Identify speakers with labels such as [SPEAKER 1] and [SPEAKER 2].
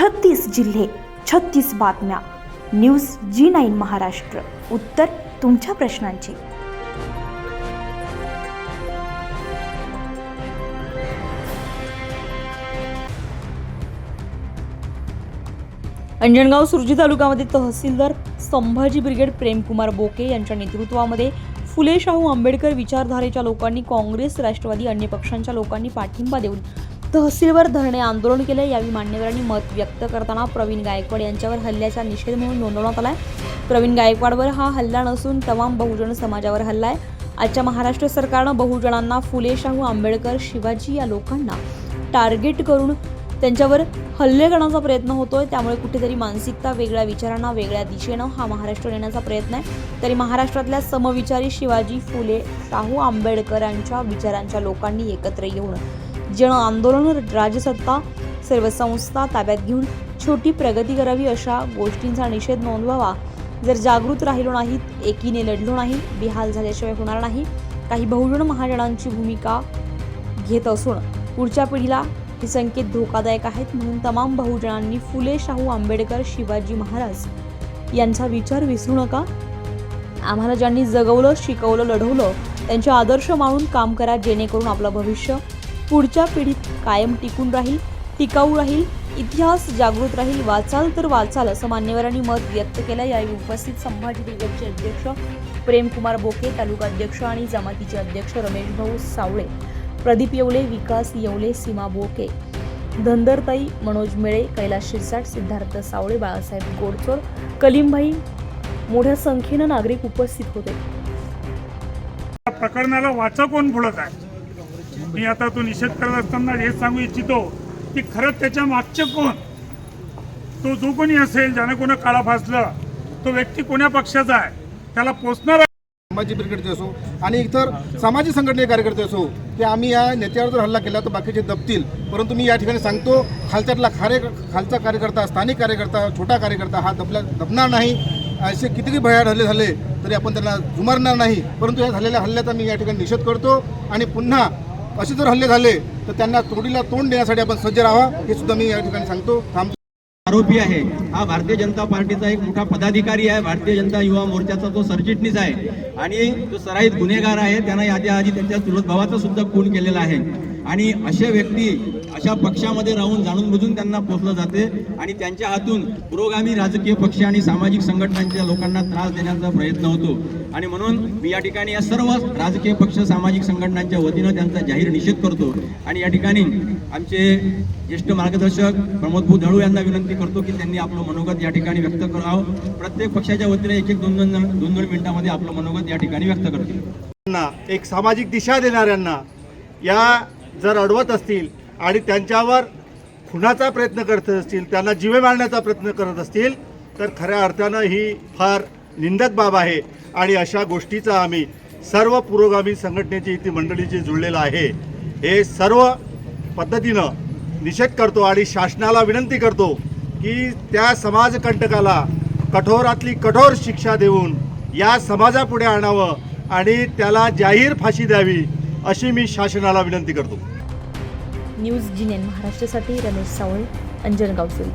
[SPEAKER 1] छत्तीस जिल्हे छत्तीस बातम्या. News G nine Maharashtra. उत्तर तुमच्या प्रश्नांची. अंजनगाव सुरजी तालुक्यामध्ये तहसीलदार संभाजी ब्रिगेड प्रेमकुमार बोके यांच्या नेतृत्वामध्ये फुले शाहू आंबेडकर विचारधारेच्या लोकांनी काँग्रेस राष्ट्रवादी अन्य पक्षांच्या लोकांनी पाठिंबा देऊन तहसीलवर धरणे आंदोलन केले यावेळी मान्यवरांनी मत व्यक्त करताना प्रवीण गायकवाड यांच्यावर हल्ल्याचा निषेध म्हणून नोंदवण्यात आला आहे प्रवीण गायकवाडवर हा हल्ला नसून तमाम बहुजन समाजावर हल्ला आहे. आजच्या महाराष्ट्र सरकारनं बहुजनांना फुले शाहू आंबेडकर शिवाजी या लोकांना टार्गेट करून त्यांच्यावर हल्ले करण्याचा प्रयत्न होतोय. त्यामुळे कुठेतरी मानसिकता वेगळ्या विचारांना वेगळ्या दिशेनं हा महाराष्ट्र नेण्याचा प्रयत्न आहे. तरी महाराष्ट्रातल्या समविचारी शिवाजी फुले शाहू आंबेडकरांच्या विचारांच्या लोकांनी एकत्र येऊन जन आंदोलन राजसत्ता सर्व संस्था ताब्यात घेऊन छोटी प्रगती करावी अशा गोष्टींचा निषेध नोंदवावा. जर जागृत राहिलो नाहीत एकीने लढलो नाही बिहाल झाल्याशिवाय होणार नाही काही बहुजन महाजनांची भूमिका घेत असून पुढच्या पिढीला हे संकेत धोकादायक आहेत म्हणून तमाम बहुजनांनी फुले शाहू आंबेडकर शिवाजी महाराज यांचा विचार विसरू नका. आम्हाला ज्यांनी जगवलं शिकवलं लढवलं त्यांचे आदर्श मानून काम करा जेणेकरून आपलं भविष्य पुढच्या पिढीत कायम टिकून राहील टिकाऊ राहील इतिहास जागृत राहील वाचाल तर वाचाल असं मान्यवरांनी मत व्यक्त केलं. यावेळी उपस्थित संभाजी ब्रिगेडचे अध्यक्ष प्रेमकुमार बोके तालुका अध्यक्ष आणि जमातीचे अध्यक्ष रमेश भाऊ सावळे प्रदीप येवले विकास येवले सीमा बोके धनदरताई मनोज मेळे कैलास शिरसाट सिद्धार्थ सावळे बाळासाहेब गोडचोर कलीमभाई मोठ्या संख्येनं नागरिक उपस्थित होते.
[SPEAKER 2] प्रकरणाला वाचा कोण बोलत आहे? मी आता तो निषेध करत असताना हे सांगू इच्छितो की खरंच त्याच्या मागचं कोण? तो जो कोणी असेल ज्याने कोणा काळा फासलं तो व्यक्ती कोण्या पक्षाचा आहे? त्याला पोचणार
[SPEAKER 3] संभाजी ब्रिगेडचे असो आणि इतर सामाजिक संघटने कार्यकर्ते असो की आम्ही या नेत्यावर जर हल्ला केला तर बाकीचे दबतील. परंतु मी या ठिकाणी सांगतो खालच्यातला खारे खालचा कार्यकर्ता स्थानिक कार्यकर्ता छोटा कार्यकर्ता हा दबला दबणार नाही. असे कितीही भयाड हल्ले झाले तरी आपण त्यांना झुमारणार नाही. परंतु या झालेल्या हल्ल्याचा मी या ठिकाणी निषेध करतो आणि पुन्हा असे जर हल्ले झाले तर त्यांना तोडीला तोंड देण्यासाठी आपण सज्ज राहा हे सुद्धा मी या ठिकाणी सांगतो. थांबतो
[SPEAKER 4] आरोपी आहे. हा भारतीय जनता पार्टीचा एक मोठा पदाधिकारी आहे. भारतीय जनता युवा मोर्चाचा तो सरचिटणीस आहे. आणि जो सराईत गुन्हेगार आहे त्यांना याच्या आधी त्यांच्या चुलत भावाचा सुद्धा खून केलेला आहे. आणि अशा व्यक्ती अशा पक्षामध्ये राहून जाणून बुजून त्यांना पोचलं जाते आणि त्यांच्या हातून पुरोगामी राजकीय पक्ष आणि सामाजिक संघटनांच्या लोकांना त्रास देण्याचा प्रयत्न होतो. आणि म्हणून मी या ठिकाणी या सर्व राजकीय पक्ष सामाजिक संघटनांच्या वतीनं त्यांचा जाहीर निषेध करतो. आणि या ठिकाणी आमचे ज्येष्ठ मार्गदर्शक प्रमोद भूधळू यांना विनंती करतो की त्यांनी आपलं मनोगत या ठिकाणी व्यक्त करावं. प्रत्येक पक्षाच्या वतीने एक एक दोन दोन दोन दोन मिनिटांमध्ये आपलं मनोगत या ठिकाणी व्यक्त करतील.
[SPEAKER 5] एक सामाजिक दिशा देणाऱ्यांना या जर अडवत असतील आणि त्यांच्यावर खुनाचा प्रयत्न करत असतील त्यांना जीवे मारण्याचा प्रयत्न करत असतील तर खऱ्या अर्थानं ही फार निंदक बाब आहे. आणि अशा गोष्टीचा आम्ही सर्व पुरोगामी संघटनेची इथे मंडळीची जुळलेलं आहे. हे सर्व पद्धतीनं निषेध करतो आणि शासनाला विनंती करतो की त्या समाजकंटकाला कठोरातली कठोर शिक्षा देऊन या समाजापुढे आणावं आणि त्याला जाहीर फाशी द्यावी. अशी मी शासनाला विनंती करतो.
[SPEAKER 1] न्यूज जिनेन महाराष्ट्रासाठी रमेश सावळे अंजनगाव सुरू